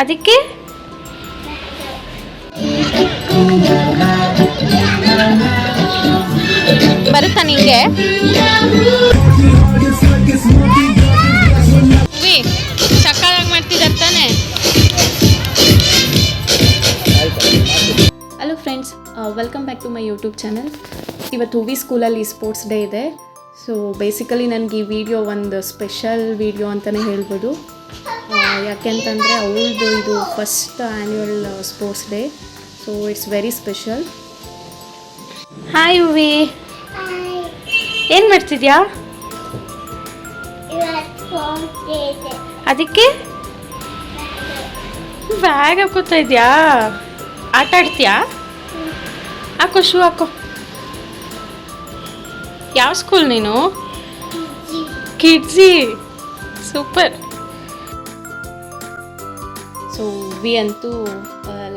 ಅದಕ್ಕೆ? ಬರುತ್ತಾ ನಿಂಗೆ? ಸಕ್ಕತ್ತಾಗಿ ಮಾಡ್ತಿದ್ದಾರೆ hello friends welcome back to my YouTube channel ಇವತ್ತು ಹೂವಿ ಸ್ಕೂಲಲ್ಲಿ ಸ್ಪೋರ್ಟ್ಸ್ ಡೇ ಇದೆ. ಸೊ ಬೇಸಿಕಲಿ ನನಗೆ ಈ ವಿಡಿಯೋ ಒಂದು ಸ್ಪೆಷಲ್ ವಿಡಿಯೋ ಅಂತಲೇ ಹೇಳ್ಬೋದು. ಯಾಕೆಂತಂದರೆ ಅವಳದು ಇದು first annual sports day so it's very special hi V ಏನು ಮಾಡ್ತಿದ್ಯಾ? ಅದಕ್ಕೆ? ಬ್ಯಾಗ್ ಹಾಕೋತಾ ಇದೆಯಾ? ಆಟ ಆಡ್ತೀಯಾ? ಹಾಕೋ ಶೂ ಹಾಕೋ. ಯಾವ ಸ್ಕೂಲ್ ನೀನು? ಕಿಡ್ಜಿ ಸೂಪರ್ ಸೊ ವಿ ಅಂತೂ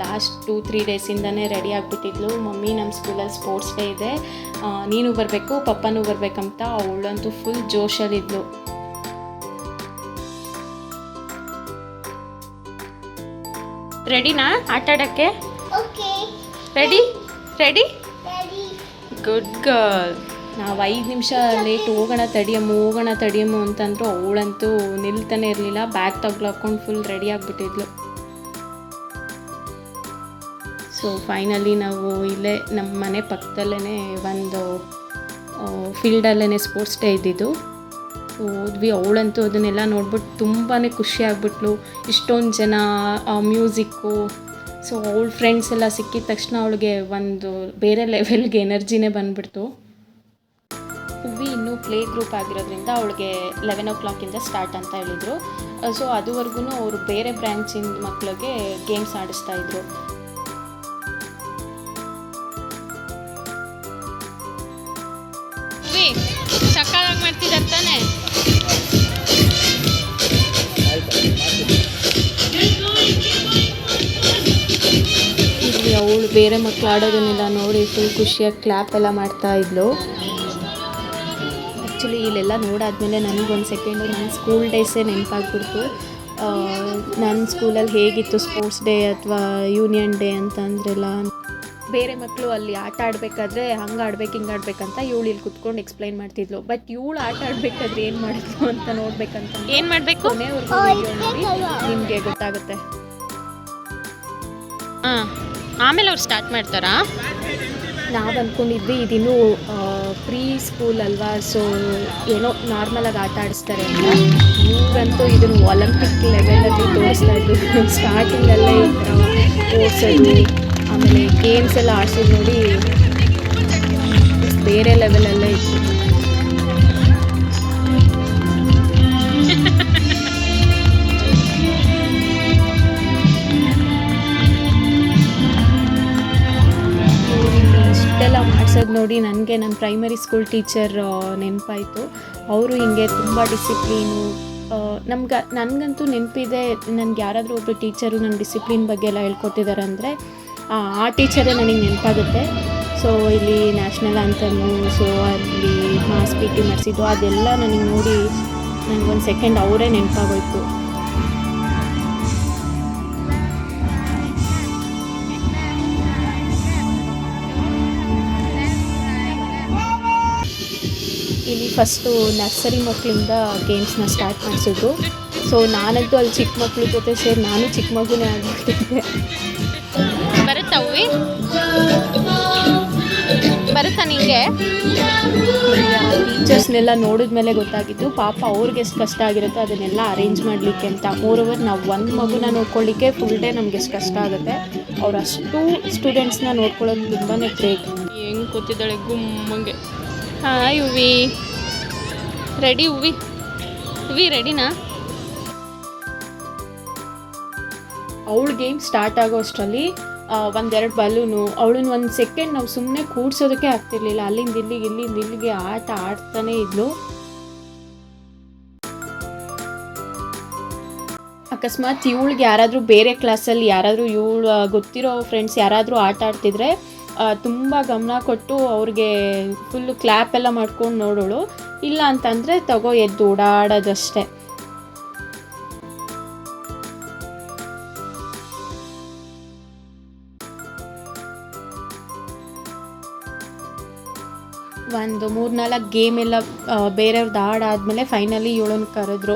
ಲಾಸ್ಟ್ ಟೂ ತ್ರೀ ಡೇಸಿಂದನೇ ರೆಡಿ ಆಗಿಬಿಟ್ಟಿದ್ಲು. ಮಮ್ಮಿ ನಮ್ಮ ಸ್ಕೂಲಲ್ಲಿ ಸ್ಪೋರ್ಟ್ಸ್ ಡೇ ಇದೆ. ನೀನು ಬರಬೇಕು ಪಪ್ಪನೂ ಬರಬೇಕಂತ ಅವಳಂತೂ ಫುಲ್ ಜೋಶಲ್ಲಿದ್ಲು ರೆಡಿನಾ ಆಟ ಆಡೋಕ್ಕೆ? ರೆಡಿ ರೆಡಿ ಗುಡ್ ಗರ್ಲ್ ನಾವು ಐದು ನಿಮಿಷ ಲೇಟ್ ಹೋಗೋಣ ತಡಿಯಮ್ಮ ಹೋಗೋಣ ತಡಿಯಮ್ಮ ಅಂತಂದ್ರು ಅವಳಂತೂ ನಿಲ್ತಾನೆ ಇರಲಿಲ್ಲ. ಬ್ಯಾಗ್ ತಗ್ಲಾಕೊಂಡು ಫುಲ್ ರೆಡಿ ಆಗಿಬಿಟ್ಟಿದ್ಲು. ಸೊ ಫೈನಲಿ ನಾವು ಇಲ್ಲೇ ನಮ್ಮ ಮನೆ ಪಕ್ಕದಲ್ಲೇ ಒಂದು ಫೀಲ್ಡಲ್ಲೇ ಸ್ಪೋರ್ಟ್ಸ್ ಡೇ ಇದ್ದಿದ್ದು. ಹೋದ್ವಿ ಅವಳಂತೂ ಅದನ್ನೆಲ್ಲ ನೋಡ್ಬಿಟ್ಟು ತುಂಬಾ ಖುಷಿ ಆಗ್ಬಿಟ್ಲು. ಇಷ್ಟೊಂದು ಜನ ಮ್ಯೂಸಿಕ್ಕು ಸೊ ಅವಳ ಫ್ರೆಂಡ್ಸ್ ಎಲ್ಲ ಸಿಕ್ಕಿದ ತಕ್ಷಣ ಅವಳಿಗೆ ಒಂದು ಬೇರೆ ಲೆವೆಲ್ಗೆ ಎನರ್ಜಿನೇ ಬಂದ್ಬಿಡ್ತು. ಹುವ್ವಿ ಇನ್ನೂ ಪ್ಲೇ ಗ್ರೂಪ್ ಆಗಿರೋದ್ರಿಂದ ಅವಳಿಗೆ ಲೆವೆನ್ ಓ ಕ್ಲಾಕಿಂದ ಸ್ಟಾರ್ಟ್ ಅಂತ ಹೇಳಿದರು. ಸೊ ಅದುವರೆಗೂ ಅವರು ಬೇರೆ ಬ್ರ್ಯಾಂಚಿನ ಮಕ್ಕಳಿಗೆ ಗೇಮ್ಸ್ ಆಡಿಸ್ತಾ ಇದ್ರು. ಮಾಡ್ತಿದ್ದಾರೆ ತಾನೆ? ಇಲ್ಲಿ ಅವಳು ಬೇರೆ ಮಕ್ಕಳು ಆಡೋದನ್ನೆಲ್ಲ ನೋಡಿ ಫುಲ್ ಖುಷಿಯಾಗಿ ಕ್ಲ್ಯಾಪ್ ಎಲ್ಲ ಮಾಡ್ತಾ ಇದ್ಲು. ಆ್ಯಕ್ಚುಲಿ ಇಲ್ಲೆಲ್ಲ ನೋಡಾದಮೇಲೆ ನನಗೊಂದು ಸೆಕೆಂಡು ನನ್ನ ಸ್ಕೂಲ್ ಡೇಸೇ ನೆನಪಾಗ್ಬಿಡ್ತು. ನನ್ನ ಸ್ಕೂಲಲ್ಲಿ ಹೇಗಿತ್ತು ಸ್ಪೋರ್ಟ್ಸ್ ಡೇ ಅಥವಾ ಯೂನಿಯನ್ ಡೇ ಅಂತ ಅಂದ್ರೆಲ್ಲ ಬೇರೆ ಮಕ್ಕಳು ಅಲ್ಲಿ ಆಟ ಆಡಬೇಕಾದ್ರೆ ಹಂಗೆ ಆಡ್ಬೇಕು ಹಿಂಗೆ ಆಡ್ಬೇಕಂತ ಇವಳು ಇಲ್ಲಿ ಕುತ್ಕೊಂಡು ಎಕ್ಸ್ಪ್ಲೈನ್ ಮಾಡ್ತಿದ್ಲು. ಬಟ್ ಇವಳು ಆಟ ಆಡಬೇಕಾದ್ರೆ ಏನು ಮಾಡಿದ್ಲು ಅಂತ ನೋಡ್ಬೇಕಂತ ಏನು ಮಾಡಬೇಕು? ನಿಮಗೆ ಗೊತ್ತಾಗುತ್ತೆ. ಹಾಂ ಆಮೇಲೆ ಅವ್ರು ಸ್ಟಾರ್ಟ್ ಮಾಡ್ತಾರಾ? ನಾವು ಅಂದ್ಕೊಂಡಿದ್ವಿ ಇದಿನ್ನೂ ಪ್ರೀ ಸ್ಕೂಲ್ ಅಲ್ವಾ? ಸೊ ಏನೋ ನಾರ್ಮಲಾಗಿ ಆಟ ಆಡಿಸ್ತಾರೆ ಅಂತ. ಇವರಂತೂ ಇದನ್ನು ಒಲಿಂಪಿಕ್ ಲೆವೆಲಲ್ಲಿ ತೋರಿಸ್ತಾ ಇದ್ರು. ಸ್ಟಾರ್ಟಿಂಗಲ್ಲೇ ಈ ಥರ ಓಡಿಸೋದು ಆಮೇಲೆ ಗೇಮ್ಸ್ ಎಲ್ಲ ಆಡಿಸೋದು ನೋಡಿ ಬೇರೆ ಲೆವೆಲಲ್ಲೇ ನೋಡಿ ನನಗೆ ನನ್ನ ಪ್ರೈಮರಿ ಸ್ಕೂಲ್ ಟೀಚರ್ ನೆನಪಾಯಿತು. ಅವರು ಹಿಂಗೆ ತುಂಬ ಡಿಸಿಪ್ಲೀನು ನಮ್ಗೆ, ನನಗಂತೂ ನೆನಪಿದೆ, ನನಗೆ ಯಾರಾದರೂ ಒಬ್ಬರು ಟೀಚರು ನನ್ನ ಡಿಸಿಪ್ಲಿನ್ ಬಗ್ಗೆ ಎಲ್ಲ ಹೇಳ್ಕೊಟ್ಟಿದ್ದಾರೆ ಅಂದರೆ, ಆ ಟೀಚರೇ ನನಗೆ ನೆನಪಾಗುತ್ತೆ. ಸೊ ಇಲ್ಲಿ ನ್ಯಾಷನಲ್ ಆ್ಯಂಥಮು ಸೊ ಅಲ್ಲಿ ಮಾಸ್ ಪಿ ಟಿ ಮಾಡಿಸಿದ್ದು, ಅದೆಲ್ಲ ನನಗೆ ನೋಡಿ ನನಗೊಂದು ಸೆಕೆಂಡ್ ಅವರೇ ನೆನಪಾಗೋಯ್ತು. ಇಲ್ಲಿ ಫಸ್ಟು ನರ್ಸರಿ ಮಕ್ಕಳಿಂದ ಗೇಮ್ಸ್ನ ಸ್ಟಾರ್ಟ್ ಮಾಡಿಸಿದ್ರು ಸೊ ನಾನಂತೂ ಅಲ್ಲಿ ಚಿಕ್ಕ ಮಕ್ಕಳ ಜೊತೆ ಸೇರಿ ನಾನು ಚಿಕ್ಕ ಮಗುನೇ ಆಗ್ಬಿಟ್ಟಿದ್ದೆ. ಬರುತ್ತಾ ಹೂವಿ? ಬರುತ್ತಾ ನೋಡಿದ ಟೀಚರ್ಸ್ನೆಲ್ಲ ನೋಡಿದ್ಮೇಲೆ ಗೊತ್ತಾಗಿತ್ತು. ಪಾಪ ಅವ್ರಿಗೆ ಎಷ್ಟು ಕಷ್ಟ ಆಗಿರುತ್ತೋ ಅದನ್ನೆಲ್ಲ ಅರೇಂಜ್ ಮಾಡಲಿಕ್ಕೆ ಅಂತ. ಓವರ್ ನಾವು ಒಂದು ಮಗುನ ನೋಡ್ಕೊಳ್ಳಿಕ್ಕೆ ಫುಲ್ ಡೇ ನಮಗೆ ಎಷ್ಟು ಕಷ್ಟ ಆಗುತ್ತೆ. ಅವ್ರು ಅಷ್ಟು ಸ್ಟೂಡೆಂಟ್ಸ್ನ ನೋಡ್ಕೊಳ್ಳೋದು ತುಂಬಾ ಗ್ರೇಟ್ ಹೆಂಗೆ ಕೂತಿದ್ದಾಳೆ ಗುಮ್ಮಂಗೆ. ಹಾಯ್ ಹೂವಿ. ರೆಡಿ ಹೂವಿ? ಹೂವಿ ರೆಡಿನಾ ಅವಳ ಗೇಮ್ ಸ್ಟಾರ್ಟ್ ಆಗೋ ಅಷ್ಟರಲ್ಲಿ ಒಂದೆರಡು ಬಲೂನು ಅವಳನ್ನ ಒಂದು ಸೆಕೆಂಡ್ ನಾವು ಸುಮ್ಮನೆ ಕೂಡ್ಸೋದಕ್ಕೆ ಆಗ್ತಿರ್ಲಿಲ್ಲ. ಅಲ್ಲಿಂದ ಇಲ್ಲಿಗೆ ಇಲ್ಲಿಂದ ಇಲ್ಲಿಗೆ ಆಟ ಆಡ್ತಾನೆ ಇದ್ಲು. ಅಕಸ್ಮಾತ್ ಇವಳಿಗೆ ಯಾರಾದರೂ ಬೇರೆ ಕ್ಲಾಸಲ್ಲಿ ಯಾರಾದರೂ ಇವಳು ಗೊತ್ತಿರೋ ಫ್ರೆಂಡ್ಸ್ ಯಾರಾದರೂ ಆಟ ಆಡ್ತಿದ್ರೆ ತುಂಬ ಗಮನ ಕೊಟ್ಟು ಅವ್ರಿಗೆ ಫುಲ್ಲು ಕ್ಲ್ಯಾಪೆಲ್ಲ ಮಾಡ್ಕೊಂಡು ನೋಡೋಳು. ಇಲ್ಲ ಅಂತಂದರೆ ತಗೋ ಎದ್ದು ಓಡಾಡೋದಷ್ಟೇ. ಒಂದು ಮೂರ್ನಾಲ್ಕು ಗೇಮ್ ಎಲ್ಲ ಬೇರೆಯವ್ರದ್ದು ಆಡಾದ್ಮೇಲೆ ಫೈನಲಿ ಇವಳನ್ನು ಕರೆದ್ರು.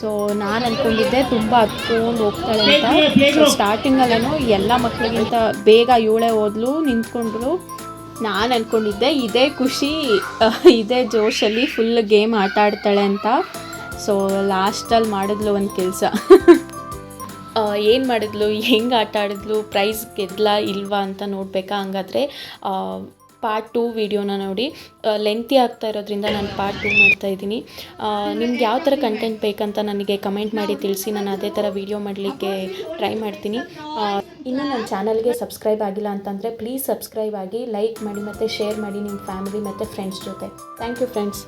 ಸೊ ನಾನು ಅಂದ್ಕೊಂಡಿದ್ದೆ ತುಂಬ ಹತ್ಕೊಂಡು ಹೋಗ್ತಾಳೆ ಅಂತ. ಸೊ ಸ್ಟಾರ್ಟಿಂಗಲ್ಲೇನು ಎಲ್ಲ ಮಕ್ಕಳಿಗಿಂತ ಬೇಗ ಇವಳೇ ಹೋದ್ಲು ನಿಂತ್ಕೊಂಡ್ರು. ನಾನು ಅಂದ್ಕೊಂಡಿದ್ದೆ ಇದೇ ಖುಷಿ ಇದೇ ಜೋಶಲ್ಲಿ ಫುಲ್ ಗೇಮ್ ಆಟ ಆಡ್ತಾಳೆ ಅಂತ. ಸೊ ಲಾಸ್ಟಲ್ಲಿ ಮಾಡಿದ್ಲು ಒಂದು ಕೆಲಸ. ಏನು ಮಾಡಿದ್ಲು ಹೆಂಗೆ ಆಟ ಆಡಿದ್ಲು ಪ್ರೈಸ್ ಗೆದ್ಲಾ ಇಲ್ವಾ ಅಂತ ನೋಡಬೇಕಾ ಹಂಗಾದ್ರೆ ಪಾರ್ಟ್ ಟೂ ವಿಡಿಯೋನ ನೋಡಿ. ಲೆಂತಿ ಆಗ್ತಾ ಇರೋದ್ರಿಂದ ನಾನು ಪಾರ್ಟ್ ಟೂ ಮಾಡ್ತಾ ಇದ್ದೀನಿ. ನಿಮ್ಗೆ ಯಾವ ಥರ ಕಂಟೆಂಟ್ ಬೇಕಂತ ನನಗೆ ಕಮೆಂಟ್ ಮಾಡಿ ತಿಳಿಸಿ. ನಾನು ಅದೇ ಥರ ವಿಡಿಯೋ ಮಾಡಲಿಕ್ಕೆ ಟ್ರೈ ಮಾಡ್ತೀನಿ. ಇನ್ನು ನನ್ನ ಚಾನಲ್ಗೆ ಸಬ್ಸ್ಕ್ರೈಬ್ ಆಗಿಲ್ಲ ಅಂತಂದರೆ ಪ್ಲೀಸ್ ಸಬ್ಸ್ಕ್ರೈಬ್ ಆಗಿ ಲೈಕ್ ಮಾಡಿ ಮತ್ತು ಶೇರ್ ಮಾಡಿ ನಿಮ್ಮ ಫ್ಯಾಮಿಲಿ ಮತ್ತು ಫ್ರೆಂಡ್ಸ್ ಜೊತೆ. Thank you friends